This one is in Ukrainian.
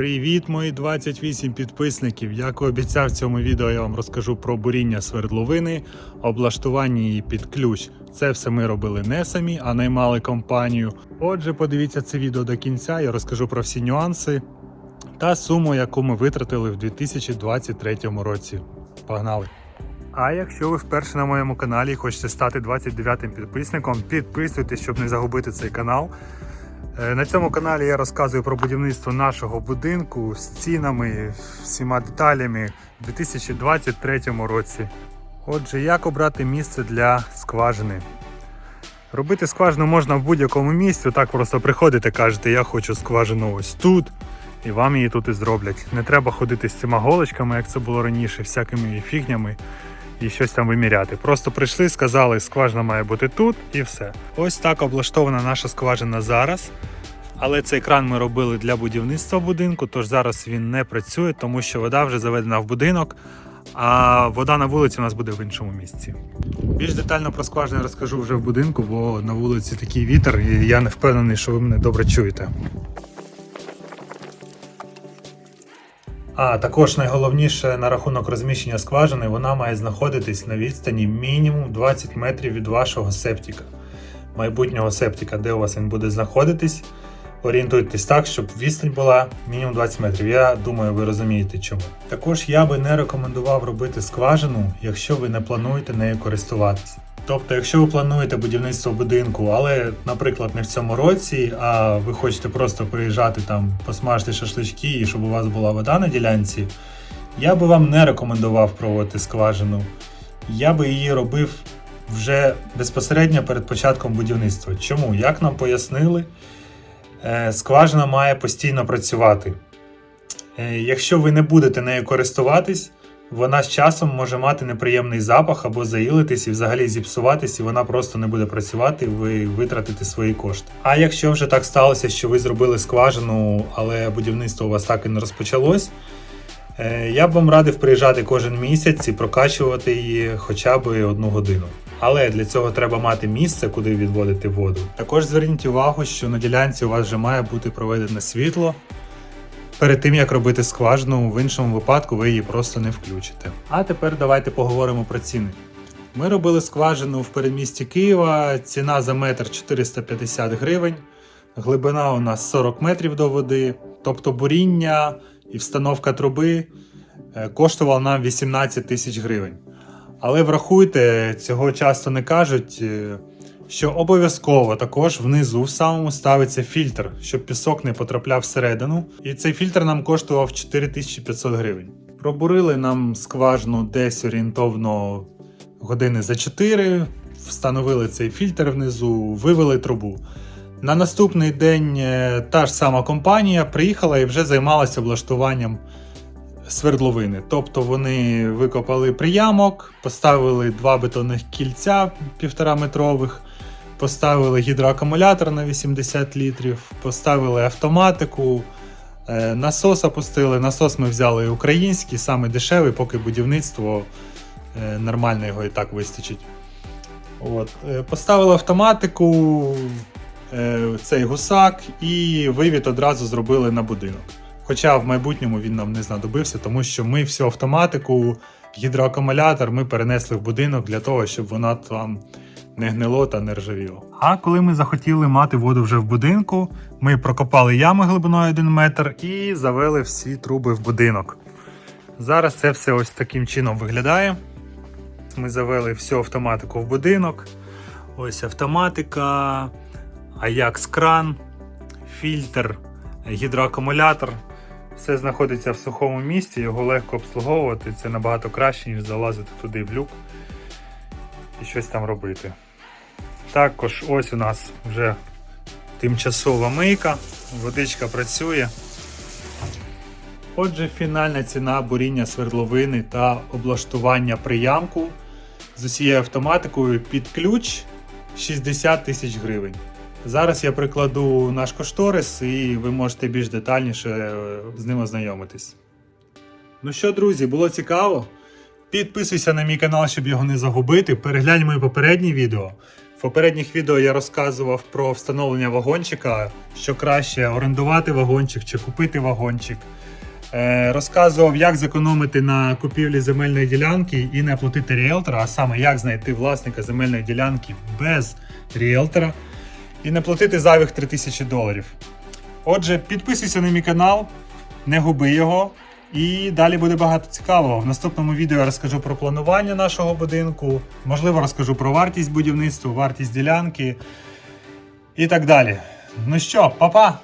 Привіт, мої 28 підписників! Як і обіцяв в цьому відео, я вам розкажу про буріння свердловини, облаштування її під ключ. Це все ми робили не самі, а наймали компанію. Отже, подивіться це відео до кінця, я розкажу про всі нюанси та суму, яку ми витратили в 2023 році. Погнали! А якщо ви вперше на моєму каналі і хочете стати 29-м підписником, підписуйтесь, щоб не загубити цей канал. Е, На цьому каналі я розказую про будівництво нашого будинку з цінами, всіма деталями у 2023 році. Отже, як обрати місце для скважини? Робити скважину можна в будь-якому місці, так просто приходите, кажете, я хочу скважину ось тут, і вам її тут і зроблять. Не треба ходити з цими голочками, як це було раніше, всякими фігнями і щось там виміряти. Просто прийшли, сказали, скважина має бути тут і все. Ось так облаштована наша скважина зараз. Але цей кран ми робили для будівництва будинку, тож зараз він не працює, тому що вода вже заведена в будинок, а вода на вулиці у нас буде в іншому місці. Більш детально про скважину розкажу вже в будинку, бо на вулиці такий вітер, і я не впевнений, що ви мене добре чуєте. А також найголовніше на рахунок розміщення скважини, вона має знаходитись на відстані мінімум 20 метрів від вашого септика, майбутнього септика, де у вас він буде знаходитись. Орієнтуйтесь так, щоб відстань була мінімум 20 метрів. Я думаю, ви розумієте чому. Також я би не рекомендував робити скважину, якщо ви не плануєте нею користуватись. Тобто, якщо ви плануєте будівництво будинку, але, наприклад, не в цьому році, а ви хочете просто приїжджати там, посмажити шашлички і щоб у вас була вода на ділянці, я би вам не рекомендував проводити скважину. Я би її робив вже безпосередньо перед початком будівництва. Чому? Як нам пояснили, е, скважина має постійно працювати. Е, Якщо ви не будете нею користуватись, вона з часом може мати неприємний запах або заїлитись і взагалі зіпсуватись, і вона просто не буде працювати, ви витратите свої кошти. А якщо вже так сталося, що ви зробили скважину, але будівництво у вас так і не розпочалось, е, я б вам радив приїжджати кожен місяць і прокачувати її хоча б одну годину. Але для цього треба мати місце, куди відводити воду. Також зверніть увагу, що на ділянці у вас вже має бути проведене світло, перед тим як робити скважину, в іншому випадку ви її просто не включите. А тепер давайте поговоримо про ціни. Ми робили скважину в передмісті Києва, ціна за метр 450 гривень, глибина у нас 40 метрів до води, тобто буріння і встановка труби е, коштувала нам 18 тисяч гривень. Але врахуйте, цього часто не кажуть, е, що обов'язково також внизу в самому ставиться фільтр, щоб пісок не потрапляв всередину. І цей фільтр нам коштував 4500 гривень. Пробурили нам скважину десь орієнтовно години за 4, встановили цей фільтр внизу, вивели трубу. На наступний день е, та ж сама компанія приїхала і вже займалася облаштуванням свердловини. Тобто вони викопали приямок, поставили два бетонних кільця півтора метрових, поставили гідроакумулятор на 80 літрів, поставили автоматику, е, насос опустили. Насос ми взяли український, саме дешевий, поки будівництво е, нормально його і так вистачить. От. е, Поставили автоматику, цей гусак і вивід одразу зробили на будинок. Хоча в майбутньому він нам не знадобився, тому що ми всю автоматику, гідроакумулятор ми перенесли в будинок для того, щоб вона там не гнило та не ржавіло. А коли ми захотіли мати воду вже в будинку, ми прокопали ями глибиною 1 метр і завели всі труби в будинок. Зараз це все ось таким чином виглядає. Ми завели всю автоматику в будинок. Ось автоматика, Ajax кран, фільтр, гідроакумулятор. Все знаходиться в сухому місці, його легко обслуговувати. Це набагато краще, ніж залазити туди в люк і щось там робити. Також ось у нас вже тимчасова мийка, водичка працює. Отже, фінальна ціна буріння свердловини та облаштування приямку з усією автоматикою під ключ 60 тисяч гривень. Зараз я прикладу наш кошторис і ви можете більш детальніше е, з ним ознайомитись. Ну що, друзі, було цікаво? Підписуйся на мій канал, щоб його не загубити. Переглянь мої попередні відео. В попередніх відео я розказував про встановлення вагончика, що краще орендувати вагончик чи купити вагончик. Е, розказував, як зекономити на купівлі земельної ділянки і не платити ріелтора, а саме як знайти власника земельної ділянки без ріелтора і не платити зайвих 3000 доларів. Отже, підписуйся на мій канал, не губи його. І далі буде багато цікавого. В наступному відео я розкажу про планування нашого будинку, можливо, розкажу про вартість будівництва, вартість ділянки і так далі. Ну що, па-па!